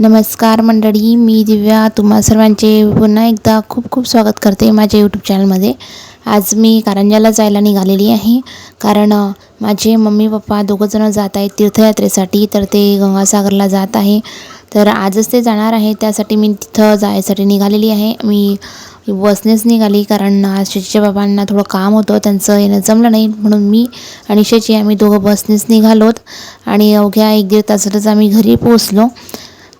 नमस्कार मंडळी मी दिव्या. तुम्हा सर्वांचे पुन्हा एकदा खूप खूप स्वागत करते माझ्या यूट्यूब चॅनलमध्ये आज मी कारंजाला जायला निघालेली आहे. कारण माझे मम्मी पप्पा दोघंजणं जात आहेत तीर्थयात्रेसाठी तर ते गंगासागरला जात आहे. तर आजच ते जाणार आहे त्यासाठी मी तिथं जायसाठी निघालेली आहे. मी बसनेच निघाली कारण आज शशीच्या बाबांना थोडं काम होतं त्यांचं येणं जमलं नाही म्हणून मी आणि शेची आम्ही दोघं बसनेच निघालोत. आणि अवघ्या एक दीड तासातच आम्ही घरी पोचलो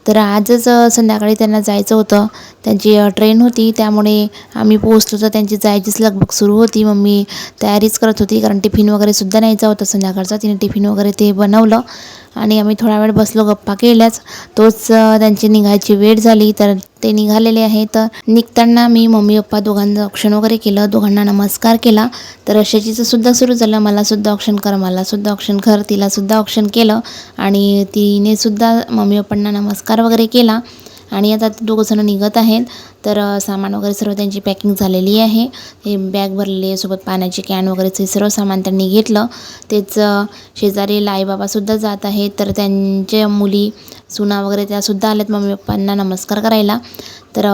तर आजच संध्याकाळी त्यांना जायचं होतं. त्यांची ट्रेन होती. त्यामुळे आम्ही पोहोचलो तर त्यांची जायचीच लगबग सुरू होती. मम्मी तयारीच करत होती. कारण टिफिन वगैरे सुद्धा न्यायचा होता संध्याकाळचा. तिने टिफिन वगैरे ते बनवलं. आणि आम्ही थोडा वेळ बसलो गप्पा केल्याच. तोच त्यांची निघायची वेळ झाली. तर ते निघालेले आहे तर निघताना मी मम्मी पप्पा दोघांचं औक्षण वगैरे केलं. दोघांना नमस्कार केला. तर अशाचीचं सुद्धा सुरू झालं. मला सुद्धा औक्षण कर. मला सुद्धा औक्षण कर. तिलासुद्धा औक्षण केलं. आणि तिने सुद्धा मम्मी पप्पांना नमस्कार वगैरे केला आणि आता दोघंजणं निघत आहेत. तर सामान वगैरे सर्व त्यांची पॅकिंग झालेली आहे. हे बॅग भरलेली आहे सोबत पाण्याची कॅन वगैरेचं सर्व सामान त्यांनी घेतलं. तेच शेजारी आईबाबासुद्धा जात आहेत. तर त्यांच्या मुली सुना वगैरे त्यासुद्धा आल्यात. मम्मी पप्पांना नमस्कार करायला. तर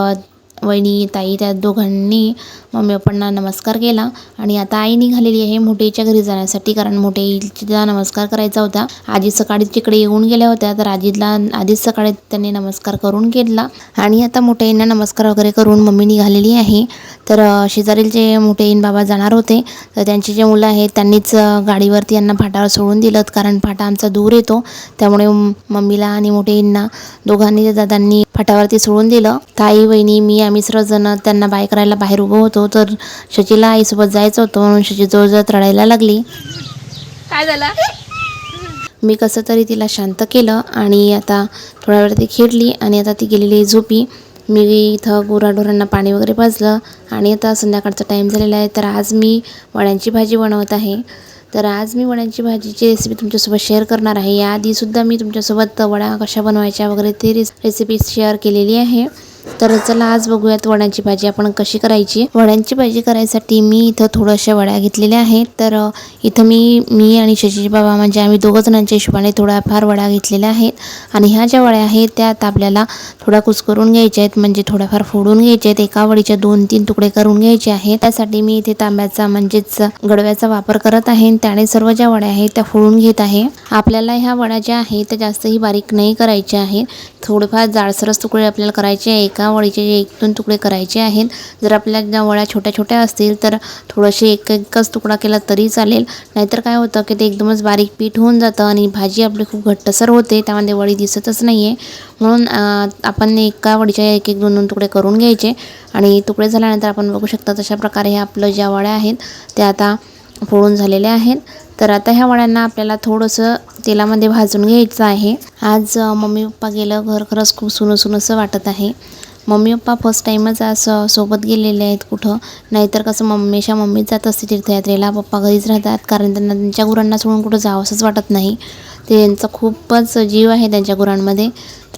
वहिनी ताई त्या दोघांनी मम्मी पप्पांना नमस्कार केला आणि आता आई निघालेली आहे मोठेच्या घरी जाण्यासाठी कारण मोठेचा नमस्कार करायचा होता. आजी सकाळीच तिकडे येऊन गेल्या होत्या तर आजीला आधीच सकाळी त्यांनी नमस्कार करून घेतला. आणि आता मोठ्याईंना नमस्कार वगैरे करून मम्मी निघालेली आहे. तर शेजारील जे मोठेईन बाबा जाणार होते तर त्यांची जे मुलं आहेत त्यांनीच गाडीवरती यांना फाटावर सोडून दिलं. कारण फाटा आमचा दूर येतो. त्यामुळे मम्मीला आणि मोठेईंना दोघांनी दादांनी फाटावरती सोडून दिलं. ताई वहिनी मी आम्ही सर्वजण त्यांना बाय करायला बाहेर उभं होतो. तर शचीला आईसोबत जायचं होतं म्हणून शची जवळजवळ रडायला लागली. काय झालं? मी कसं तरी तिला शांत केलं आणि आता थोडा वेळ ती खेळली आणि आता ती गेलेली झोपी. मी इथं गुराढोरांना पाणी वगैरे पाजलं आणि आता संध्याकाळचा टाईम झालेला आहे. तर आज मी वड्यांची भाजी बनवत आहे. तर आज मी वड्यांची भाजीची रेसिपी तुमच्यासोबत शेअर करणार आहे. याआधीसुद्धा मी तुमच्यासोबत वड्या कशा बनवायच्या वगैरे ते रेस रेसिपी शेअर केलेली आहे. तर चला आज बघूयात वड्यांची भाजी आपण कशी करायची. वड्यांची भाजी करायसाठी मी इथं थोड्याशा वड्या घेतलेल्या आहेत. तर इथं मी मी आणि शशीजी बाबा म्हणजे आम्ही दोघं जणांच्या हिशोबाने थोड्याफार वड्या घेतलेल्या आहेत. आणि ह्या ज्या वड्या आहेत त्यात आपल्याला थोड्या कुस्करून घ्यायच्या आहेत म्हणजे थोड्याफार फोडून घ्यायच्या आहेत. एका वडीच्या दोन तीन तुकडे करून घ्यायचे आहेत. त्यासाठी मी इथे तांब्याचा म्हणजेच गडव्याचा वापर करत आहे. त्याने सर्व ज्या वड्या आहेत त्या फोडून घेत आहे. आपल्याला ह्या वड्या ज्या आहेत त्या जास्तही बारीक नाही करायच्या आहेत. थोडेफार जाडसरस तुकडे आपल्याला करायचे आहे एका वडीचे एक दोन तुकडे करायचे आहेत. जर आपल्या ज्या वळ्या छोट्या छोट्या असतील तर थोडंसे एक एकच तुकडा केला तरी चालेल. नाहीतर काय होतं की ते एकदमच बारीक पीठ होऊन जातं आणि भाजी आपली खूप घट्टसर होते. त्यामध्ये वडी दिसतच नाही आहे म्हणून आपण एका वळीच्या एक एक दोन दोन तुकडे करून घ्यायचे. आणि तुकडे झाल्यानंतर आपण बघू शकता तशा प्रकारे हे आपलं ज्या वळ्या आहेत त्या आता फोडून झालेल्या आहेत. तर आता ह्या वड्यांना आपल्याला थोडंसं तेलामध्ये भाजून घ्यायचं आहे. आज मम्मी पप्पा गेलं घर खरंच खूप सुनं सुनंसं वाटत आहे. मम्मी पप्पा फर्स्ट टाईमच असं सोबत गेलेले आहेत कुठं? नाहीतर कसं मम्मीच्या मम्मीच जात असते तीर्थयात्रेला पप्पा घरीच राहतात कारण त्यांना त्यांच्या गुरांना सोडून कुठं जावंसंच वाटत नाही. ते त्यांचा खूपच जीव आहे त्यांच्या गुरांमध्ये.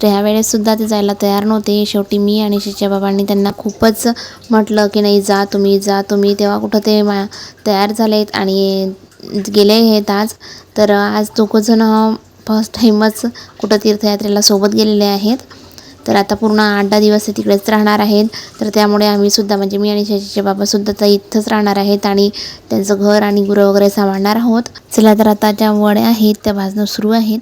तर ह्यावेळेससुद्धा ते जायला तयार नव्हते. शेवटी मी आणि शिच्या बाबांनी त्यांना खूपच म्हटलं की नाही जा तुम्ही जा तुम्ही. तेव्हा कुठं ते मा तयार झालेत आणि गेले आहेत आज. तर आज दोघंजण फर्स्ट टाईमच कुठं तीर्थयात्रेला सोबत गेलेले आहेत. तर आता पूर्ण आठ दहा दिवस ते तिकडेच राहणार आहेत. तर त्यामुळे आम्ही सुद्धा म्हणजे मी आणि शशीचे बाबासुद्धा तर इथंच राहणार आहेत आणि त्यांचं घर आणि गुरं वगैरे सांभाळणार आहोत. चला तर आता ज्या वड्या आहेत त्या भाजणं सुरू आहेत.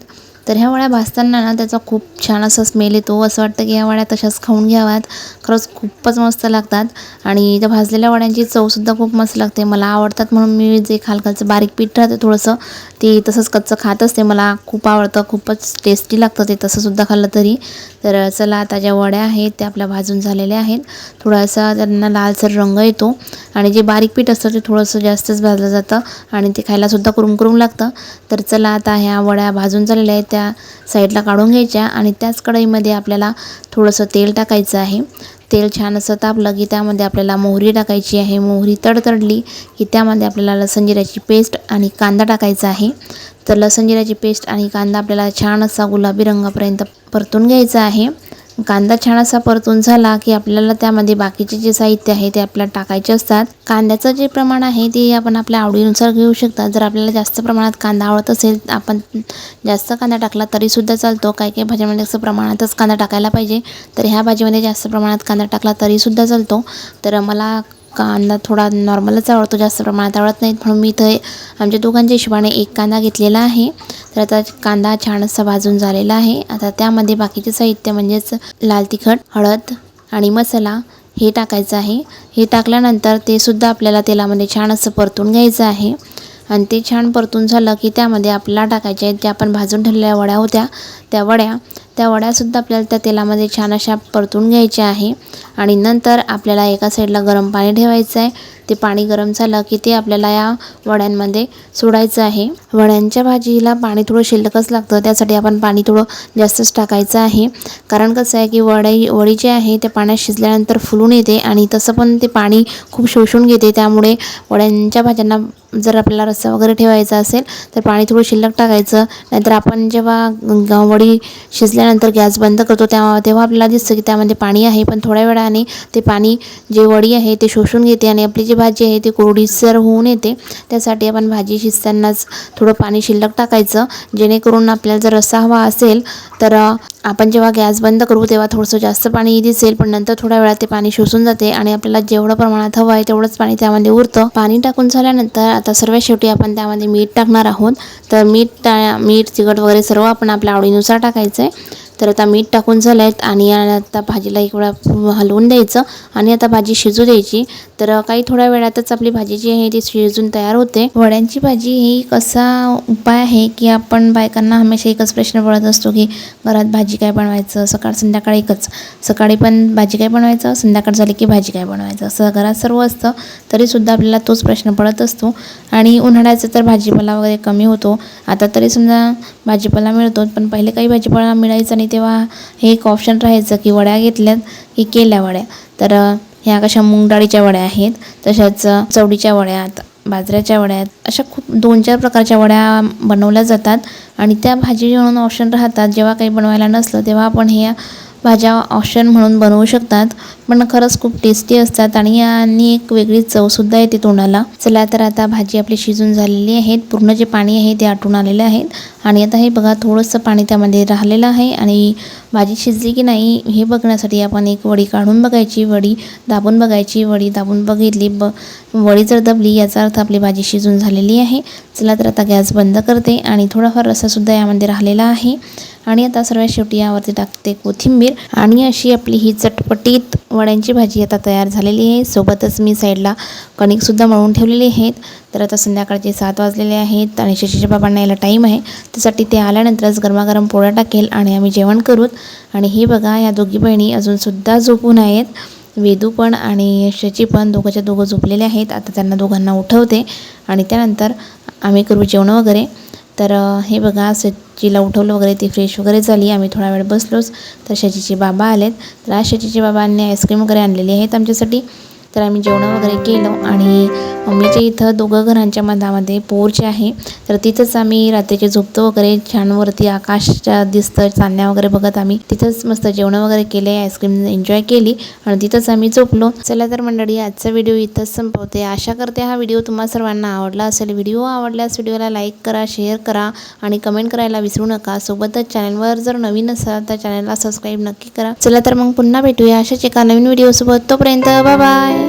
तर ह्या वड्या भाजताना ना त्याचा खूप छान असा स्मेल येतो. असं वाटतं की ह्या वड्या तशाच खाऊन घ्याव्यात. खरंच खूपच मस्त लागतात. आणि त्या भाजलेल्या वड्यांची चवसुद्धा खूप मस्त लागते. मला आवडतात म्हणून मी जे खालखालचं बारीक पीठ राहते थोडंसं ते तसंच कच्चं खात असते. मला खूप आवडतं. खूपच टेस्टी लागतं ते तसंसुद्धा खाल्लं तरी. तर चला आता ज्या वड्या आहेत त्या आपल्या भाजून झालेल्या आहेत. थोडासा त्यांना लालसर रंग येतो. आणि जे बारीक पीठ असतं ते थोडंसं जास्तच भाजलं जातं. आणि ते खायलासुद्धा कुरुम कुरुम लागतं. तर चला आता ह्या वड्या भाजून झालेल्या आहेत. त्या त्या साईडला काढून घ्यायच्या आणि त्याच कढईमध्ये आपल्याला थोडंसं तेल टाकायचं आहे. तेल छान असं तापलं की त्यामध्ये आपल्याला मोहरी टाकायची आहे. मोहरी तडतडली की त्यामध्ये आपल्याला लसण जिऱ्याची पेस्ट आणि कांदा टाकायचा आहे. तर लसण जिऱ्याची पेस्ट आणि कांदा आपल्याला छान असा गुलाबी रंगापर्यंत परतून घ्यायचा आहे. कांदा छान असा परतून झाला की आपल्याला त्यामध्ये बाकीचे जे साहित्य आहे ते आपल्याला टाकायचे असतात. कांद्याचं जे प्रमाण आहे ते आपण आपल्या आवडीनुसार घेऊ शकता जर आपल्याला जास्त प्रमाणात कांदा आवडत असेल आपण जास्त कांदा टाकला तरीसुद्धा चालतो. काही काही भाज्यामध्ये असं प्रमाणातच कांदा टाकायला पाहिजे. तर ह्या भाजीमध्ये जास्त प्रमाणात कांदा टाकला तरीसुद्धा चालतो. तर मला कांदा थोडा नॉर्मलच आवडतो जास्त प्रमाणात आवडत नाहीत. म्हणून मी इथं आमच्या दोघांच्या हिशोबाने एक कांदा घेतलेला आहे. तर आता कांदा छान असा भाजून झालेला आहे. आता त्यामध्ये बाकीचे साहित्य म्हणजेच लाल तिखट हळद आणि मसाला हे टाकायचं आहे. हे टाकल्यानंतर ते सुद्धा आपल्याला तेलामध्ये छान असं परतून घ्यायचं आहे. आणि ते छान परतून झालं की त्यामध्ये आपल्याला टाकायचे आहेत ज्या आपण भाजून ठेवलेल्या वड्या होत्या. त्या वड्या. त्या वड्यासुद्धा आपल्याला त्या तेलामध्ये छान अशा परतून घ्यायच्या आहे. आणि नंतर आपल्याला एका साईडला गरम पाणी ठेवायचं आहे. ते पाणी गरम झालं की ते आपल्याला या वड्यांमध्ये सोडायचं आहे. वड्यांच्या भाजीला पाणी थोडं शिल्लकच लागतं. त्यासाठी आपण पाणी थोडं जास्तच टाकायचं आहे. कारण कसं आहे की वडई वडी जी आहे त्या पाण्यात शिजल्यानंतर फुलून येते आणि तसं पण ते पाणी खूप शोषून घेते. त्यामुळे वड्यांच्या भाज्यांना जर आपल्याला रस्सा वगैरे ठेवायचा असेल तर पाणी थोडं शिल्लक टाकायचं. नाहीतर आपण जेव्हा वडी शिजल्यानंतर गॅस बंद करतो. तेव्हा तेव्हा आपल्याला दिसतं की त्यामध्ये पाणी आहे पण थोड्या वेळाने ते पाणी जे वडी आहे ते शोषून घेते आणि आपली जी भाजी आहे ती कोरडीसर होऊन येते. त्यासाठी आपण भाजी शिजतानाच थोडं पाणी शिल्लक टाकायचं. जेणेकरून आपल्याला जर रस्सा हवा असेल तर आपण जेव्हा गॅस बंद करू तेव्हा थोडंसं जास्त पाणी दिसेल पण नंतर थोड्या वेळात ते पाणी शोषून जाते आणि आपल्याला जेवढं प्रमाणात हवं आहे तेवढंच पाणी त्यामध्ये उरतं. पाणी टाकून झाल्यानंतर आता सर्वात शेवटी आपण त्यामध्ये मीठ टाकणार आहोत. तर मीठ मीठ तिखट वगैरे सर्व आपण आपल्या आवडीनुसार टाकायचं आहे तर आता मीठ टाकून झालं आहेत आणि आता भाजीला एक वेळा हलवून द्यायचं आणि आता भाजी शिजू द्यायची. तर काही थोड्या वेळातच आपली भाजी जी आहे ती शिजून तयार होते. वड्यांची भाजी ही कसा उपाय आहे की आपण बायकांना हमेशा एकच प्रश्न पडत असतो की घरात भाजी काय बनवायचं? सकाळ संध्याकाळ एकच. सकाळी पण भाजी काय बनवायचं? संध्याकाळ झाली की भाजी काय बनवायचं? असं घरात सर्व असतं. तरीसुद्धा आपल्याला तोच प्रश्न पडत असतो. आणि उन्हाळ्याचा तर भाजीपाला वगैरे कमी होतो. आता तरी समजा भाजीपाला मिळतो. पण पहिले काही भाजीपाला मिळायचा नाही. तेव्हा हे एक ऑप्शन राहायचं की वड्या घेतल्यात की केल्या वड्या. तर ह्या कशा मुंगडाळीच्या वड्या आहेत तशाच चवडीच्या वड्या बाजऱ्याच्या वड्या अशा खूप दोन चार प्रकारच्या वड्या बनवल्या जातात. आणि त्या भाजी म्हणून ऑप्शन राहतात. जेव्हा काही बनवायला नसलं तेव्हा आपण ह्या भाज्या ऑप्शन म्हणून बनवू शकतात. पण खरंच खूप टेस्टी असतात आणि आणि एक वेगळी चवसुद्धा येते तोंडाला. चला तर आता भाजी आपली शिजून झालेली आहे पूर्ण जे पाणी आहे ते आटून आलेले आहे आणि आता हे बघा थोडंसं पाणी त्यामध्ये राहिलेलं आहे. आणि भाजी शिजली की नाही हे बघण्यासाठी आपण एक वडी काढून बघायची. वडी दाबून बघायची. वडी दाबून बघितली. ब वडी जर दबली याचा अर्थ आपली भाजी शिजून झालेली आहे. चला तर आता गॅस बंद करते. आणि थोडाफार रसासुद्धा यामध्ये राहिलेला आहे. आणि आता सर्वात शेवटी यावरती टाकते कोथिंबीर. आणि अशी आपली ही चटपटीत वड्यांची भाजी आता तयार झालेली आहे. सोबतच मी साईडला कणिकसुद्धा मळून ठेवलेली आहेत. तर आता संध्याकाळचे सात वाजलेले आहेत आणि शशीच्या बाबांना यायला टाईम आहे. त्यासाठी ते आल्यानंतरच गरमागरम पोळ्या टाकेल आणि आम्ही जेवण करूत आणि हे बघा या दोघी बहिणी अजूनसुद्धा झोपून आहेत. वेदू पण आणि शची पण दोघंच्या दोघं झोपलेले आहेत. आता त्यांना दोघांना उठवते आणि त्यानंतर आम्ही करू जेवण वगैरे. तर हे बघा शचीला उठवलं वगैरे ती फ्रेश वगैरे झाली. आम्ही थोडा वेळ बसलोच. तर शचीचे बाबा आलेत. तर आज शचीचे बाबांनी आईस्क्रीम वगैरे आणलेली आहेत आमच्यासाठी. तर आम्ही जेवण वगैरे केलं आणि मम्मीच्या इथं दोघं घरांच्या मधामध्ये पोर्च आहे तर तिथंच आम्ही रात्रीचे झोपतो वगैरे. छान वरती आकाशच्या दिसतं चांदण्या वगैरे बघत आम्ही. तिथंच मस्त जेवणं वगैरे केले आईस्क्रीम एन्जॉय केली आणि तिथंच आम्ही झोपलो. चला तर मंडळी आजचा व्हिडिओ इथंच संपवते. आशा करते हा व्हिडिओ तुम्हा सर्वांना आवडला असेल. व्हिडिओ आवडल्यास व्हिडिओला लाईक करा शेअर करा आणि कमेंट करायला विसरू नका. सोबतच चॅनलवर जर नवीन असाल तर चॅनलला सबस्क्राईब नक्की करा. चला तर मग पुन्हा भेटूया अशाच एका नवीन व्हिडिओसोबत तोपर्यंत बाय बाय